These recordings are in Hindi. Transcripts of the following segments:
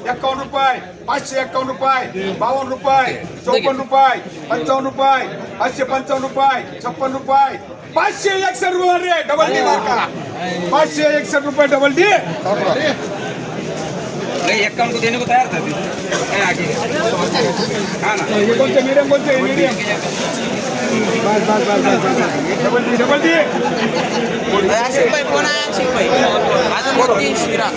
एक्कावन्न रुपये पाचशे एक्कावन्न रुपये बावन्न रुपये चौपन्न रुपये पंचावन्न रुपये पाचशे पंचावन्न रुपये छप्पन रुपये पाचशे एकसष्ट रुपये रे डबल डी मार्का। पाचशे एकसष्ट रुपये डबल डी नहीं एक काम को देने को तैयार था। आगे? हाँ ना। हे कोणते मीडियम कोणते मीडियम बस बस बस बस डबल डी डबल डी रुपये कोण आहे ऐंशी रुपये अजून दोन शिरा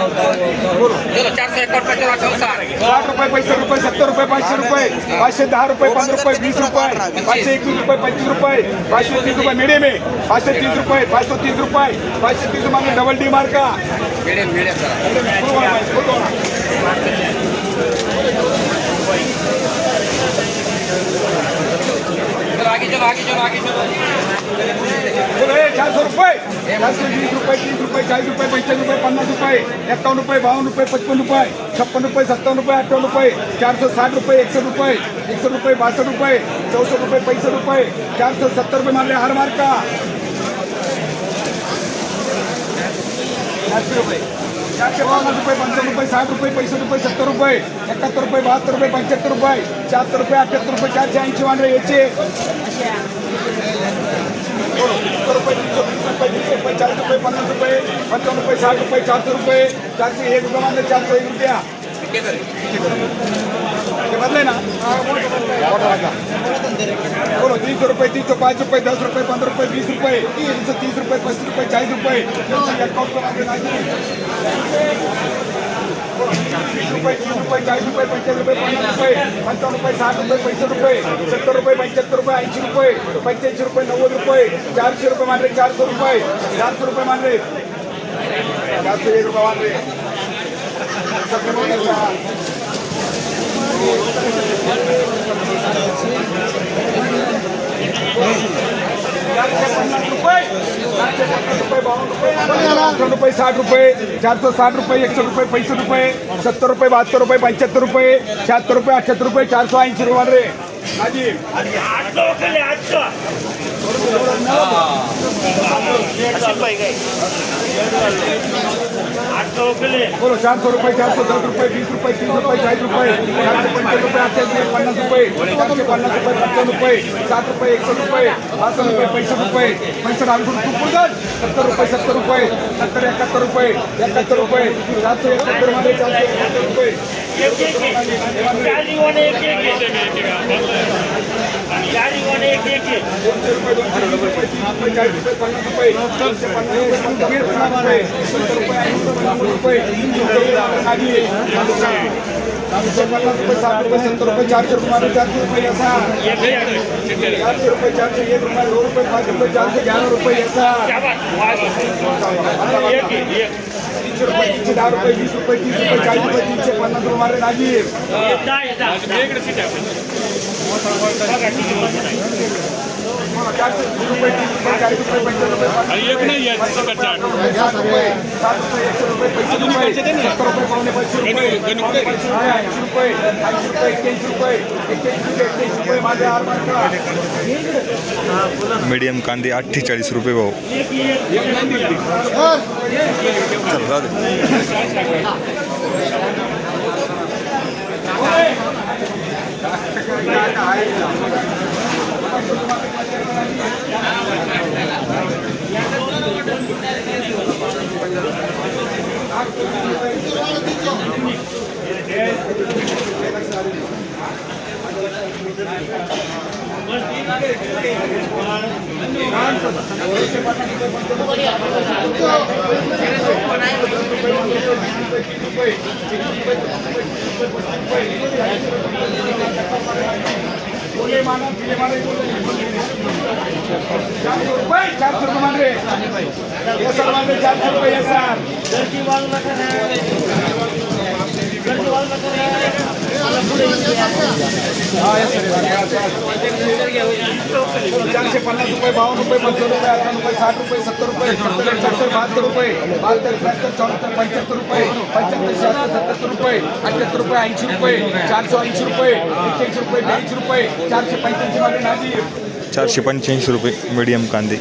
चलो चार सौ इक्यावन पचास साठ साठ रुपये पैसे रुपये सत्तर रुपये पाचशे रुपये पाचशे दहा रुपये पंधरा रुपये वीस रुपये पाचशे एकवीस रुपये पंचवीस रुपये पाचशे तीस रुपये मीडियम आहे पाचशे तीस रुपये पाचशे तीस रुपये पाचशे तीस रुपये डबल डी मार्का मीडियम मीडियम चलो आगे चलो आगे चलो आगे चलो। चारशे रुपये। चारशे वीस रुपये तीस रुपये चाळीस रुपये पंचेचाळीस रुपये पन्नास रुपये एक्कावन्न रुपये बावन्न रुपये पचपन्न रुपये छप्पन रुपये सत्तावन्न रुपये अठ्ठावन्न रुपये चारशे साठ रुपये एकसष्ट रुपये एकसष्ट रुपये बासष्ट रुपये चौसष्ट रुपये पैसष्ट रुपये चारशे सत्तर रुपये मारले हार मार्का. चारशे रुपये. चारशे बावन्न रुपये पंचावन्न रुपये साठ रुपये पैसष्ट रुपये सत्तर रुपये एकाहत्तर रुपये बहात्तर रुपये पंच्याहत्तर रुपये शहात्तर रुपये अठ्याहत्तर रुपये चारशे ऐंशी वांडे याचे. सत्तर रुपये तीनशे वीस रुपये दीडशे रुपये चाळीस रुपये पन्नास रुपये पंचावन्न रुपये साठ रुपये चारशे रुपये चारशे एक रुपये मानले चारशे एक रुपया बदले ना बोलो तीन सौ रुपये तीन सौ पाँच रुपये दस रुपये पंद्रह रुपये बीस रुपये तीन सौ तीस रुपये, पच्चीस रुपये चालीस रुपये तीन सौ रुपये चाळीस रुपये पंचाळीस रुपये पन्नास रुपये पंचावन्न रुपये साठ रुपये पैंसष्ट रुपये सत्तर रुपये पंच्याहत्तर रुपये ऐंशी रुपये पंच्याऐंशी रुपये नव्वद रुपये चारशे रुपये मानले चारशे रुपये चारशे रुपये मानले चारशे एक रुपये मानले चारशे पन्नास रुपये चारशे पन्नास रुपये बावन्न रुपये अठ्ठावन्न रुपये, साठ रुपये चार सौ साठ रुपये एक सौ रुपये पैंसठ रुपये, सत्तर रुपये, बहत्तर रुपये, पंच्याहत्तर रुपये छहत्तर रुपये अठहत्तर रुपये चार सौ ऐंशी रुपये रे बोलो चार सौ रुपये चार सौ दस रुपये बीस रुपये तीस रुपये चालीस रुपये चारशे रुपये अठ्ठावीस रुपये पन्नास रुपये चारशे पन्नास रुपये पंचावन्न रुपये सात रुपये एकसठ रुपये पासष्ट रुपये पैंसष्ट रुपये पैंसष्ट आणखून तू सत्तर रुपये सत्तर रुपये सत्तर एकाहत्तर रुपये एकाहत्तर रुपये सातशे एकाहत्तरमध्ये चारशे एकाहत्तर रुपये. सत्तर रुपये चारशे रुपये चारशे रुपये असा चारशे रुपये चारशे एक रुपये दोन रुपये पाच रुपये चारशे ब्याण्णव रुपये तीनशे रुपये तीनशे दहा रुपये वीस रुपये तीस रुपये चाळीस रुपये तीनशे पन्नास रुपये मारे नाजी चारशे वीस रुपये तीस रुपये मीडियम कांदे अठ्ठेचाळीस रुपये चल चारशे रुपये चारशे रुपये मान रे ये सर मान रे चारशे रुपये ये सर चारशे पन्नास रुपये बावन्न रुपये पंचावन्न रुपये अठ्ठावन्न रुपये साठ रुपये सत्तर रुपये सत्तर एकाहत्तर बहात्तर रुपये बहात्तर त्र्याहत्तर चौहत्तर पंच्याहत्तर रुपये पंच्याहत्तर शहात्तर सत्तर रुपये अठ्याहत्तर रुपये ऐंशी रुपये चारशे ऐंशी रुपये एक्क्याऐंशी रुपये ब्याऐंशी रुपये चारशे पंच्याऐंशी रुपये नाजी चारशे पंच्याऐंशी रुपये मीडियम कांदे.